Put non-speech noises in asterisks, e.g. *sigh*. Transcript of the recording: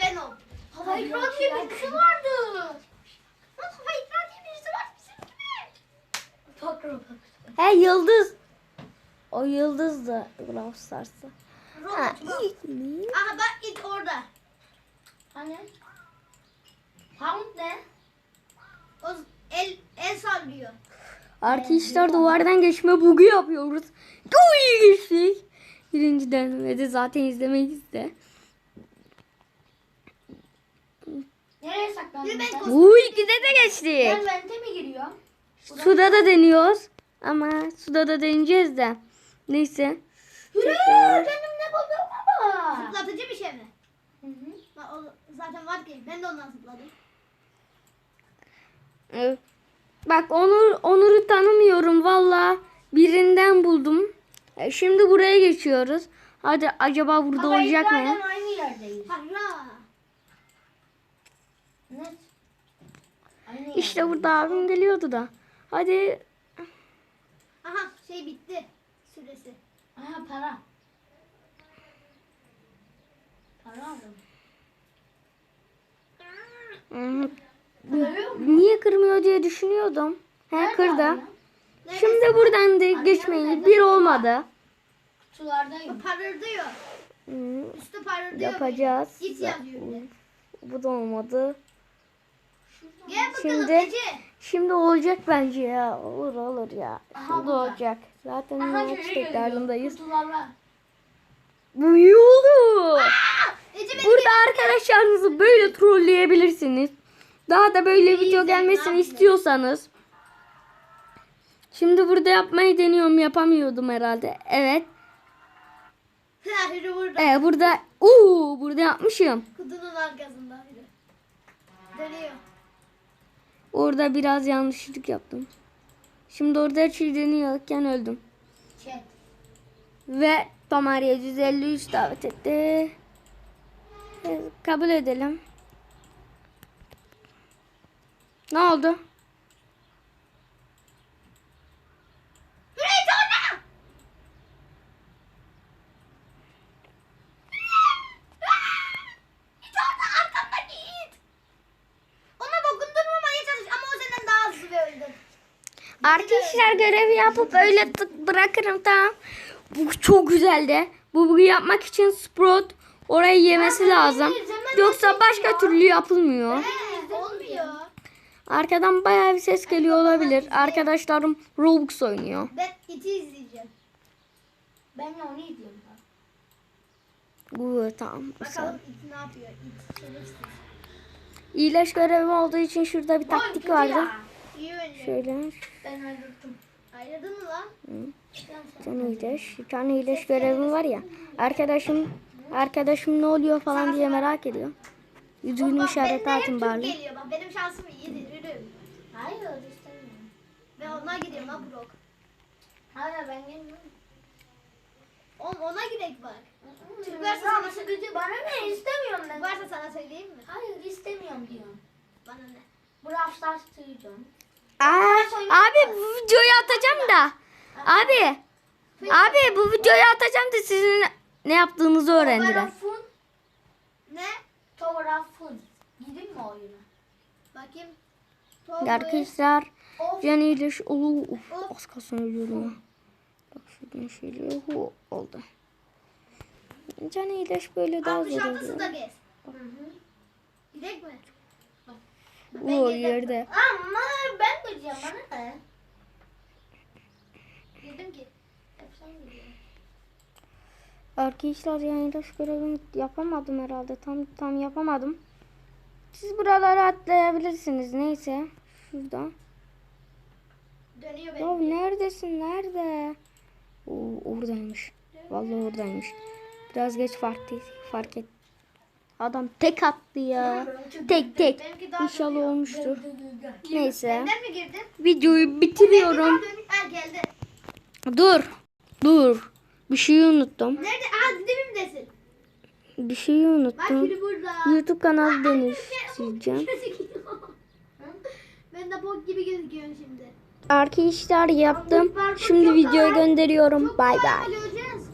Hadi Venom. Hava İkram diye birisi vardı. Lan hava ikram diye birisi var bizim gibi. Patron. He Yıldız. O Yıldız da Brawl Stars'ta. Ha, ilk mi? Aha bak it orada. Hani? Pound ne? O el el sallıyor. Arkadaşlar duvardan geçme bugu yapıyoruz. Çok iyi geçtik. Birinci denemede zaten izlemeyiz de. Nereye saklandın ben sen? Bu ikide de geçtik. Ben vente mi giriyor? Suda da deniyoruz. Ama suda da deneyeceğiz de. Neyse. Yürü benim ne bulduğuma bak. Zıplatıcı bir şey mi? Hı hı. Bak o zaten var ki. Ben de ondan zıpladım. Evet. Bak Onur Onur'u tanımıyorum valla. Birinden buldum. E, Şimdi buraya geçiyoruz. Hadi acaba burada olacak mı? Aynı yerdeyiz. Para. Net. Aynı İşte burada abim geliyordu da. Hadi Aha şey bitti. Süresi. Aha para. Para aldım. Musun? niye kırmıyor diye düşünüyordum. He Nerede kırdı. abi ya? Şimdi buradan da geçmeyin. Bir olmadı. Kutulardayım. Parırdıyor. Hı, Üstü parırdıyor. Yapacağız. Git bir de. Bu da olmadı. Gel bakalım Şimdi- Ece. Şimdi olacak bence ya. Olur olur ya. Aha, Şimdi burada. olacak. Zaten Aha maç tekrarındayız. Kutularla. Bu iyi oldu. Ece beni Burada arkadaşlarınızı böyle trolleyebilirsiniz. Daha da böyle video izleyin, ne gelmesini istiyorsanız. Şimdi burada yapmayı deniyorum. Yapamıyordum herhalde. Evet. *laughs* Ha, biri burada. Ee, burada uuu burada yapmışım. Kutunun arkasında biri. Dönüyor. Orada biraz yanlışlık yaptım. Şimdi orada çiğdeniyorken öldüm. Chat. Ve Tomarya 153 davet etti. Evet, kabul edelim. Ne oldu? Burayı orada. Git orada arkamda git. Ona dokundurmamaya çalış ama o senden daha hızlı ve öldü. Arkadaşlar görevi yapıp öyle tık bırakırım tamam. Bu çok güzeldi. Bu bugu yapmak için Sprout orayı yemesi lazım. Yoksa başka türlü yapılmıyor. Olmuyor. Arkadan bayağı bir ses geliyor olabilir. Arkadaşlarım Roblox oynuyor. Ben iti izleyeceğim. Ben de onu izliyorum. Bu tamam. Bakalım it ne yapıyor. İt. İyileş görevi olduğu için şurada bir taktik vardı. ya. İyi. Şöyle Ben öldürdüm. Ayrıldın mı lan? bir tane iyileş. Bir tane iyileş görevim var ya. Arkadaşım arkadaşım ne oluyor falan diye merak ediyor. Yüzünü işareti atın bari. Bak benim şansım iyidir. Yürü. Hayır istemiyorum. Ben ona gidiyorum lan Brok. Hayır ben gelmiyorum. On, ona gidelim bak. Türk varsa sana- sıkıcı bana ne istemiyorum ben. Varsa sana söyleyeyim mi? Hayır istemiyorum diyorum. Bana ne? Brawl Stars duyacağım. Aa, abi bu videoyu atacağım da. Abi. Abi bu videoyu atacağım da sizin ne yaptığınızı öğrendiler. Ne? Towerafun. Gidin mi oyuna? Bakayım. Arkadaşlar can iyileş. Uf, az kalsın ölüyorum. Bak şuradan şöyle hu, oldu. Can iyileş böyle daha zor 66'sı da oluyor. gez. Hı hı. Gidek mi? Bu yerde. Ama ben duyacağım bana ne? Girdim ki. Arkadaşlar yani ilaç görevini yapamadım herhalde. Tam tam yapamadım. Siz buralara atlayabilirsiniz. Neyse. Şurada. Dönüyor Ya benim. neredesin? Nerede? Oo, oradaymış. Vallahi oradaymış. Biraz geç fark, fark et. Adam tek attı ya. Tek tek. İnşallah olmuştur. Neyse. Videoyu bitiriyorum. Dur. Dur. Bir şeyi unuttum. Nerede? Aa dibimdesin. Bir şeyi unuttum. YouTube kanalı deneyeceğim. *laughs* ben de bok gibi gözüküyorum şimdi. Arkadaşlar yaptım. Şimdi videoyu gönderiyorum. Bay bay.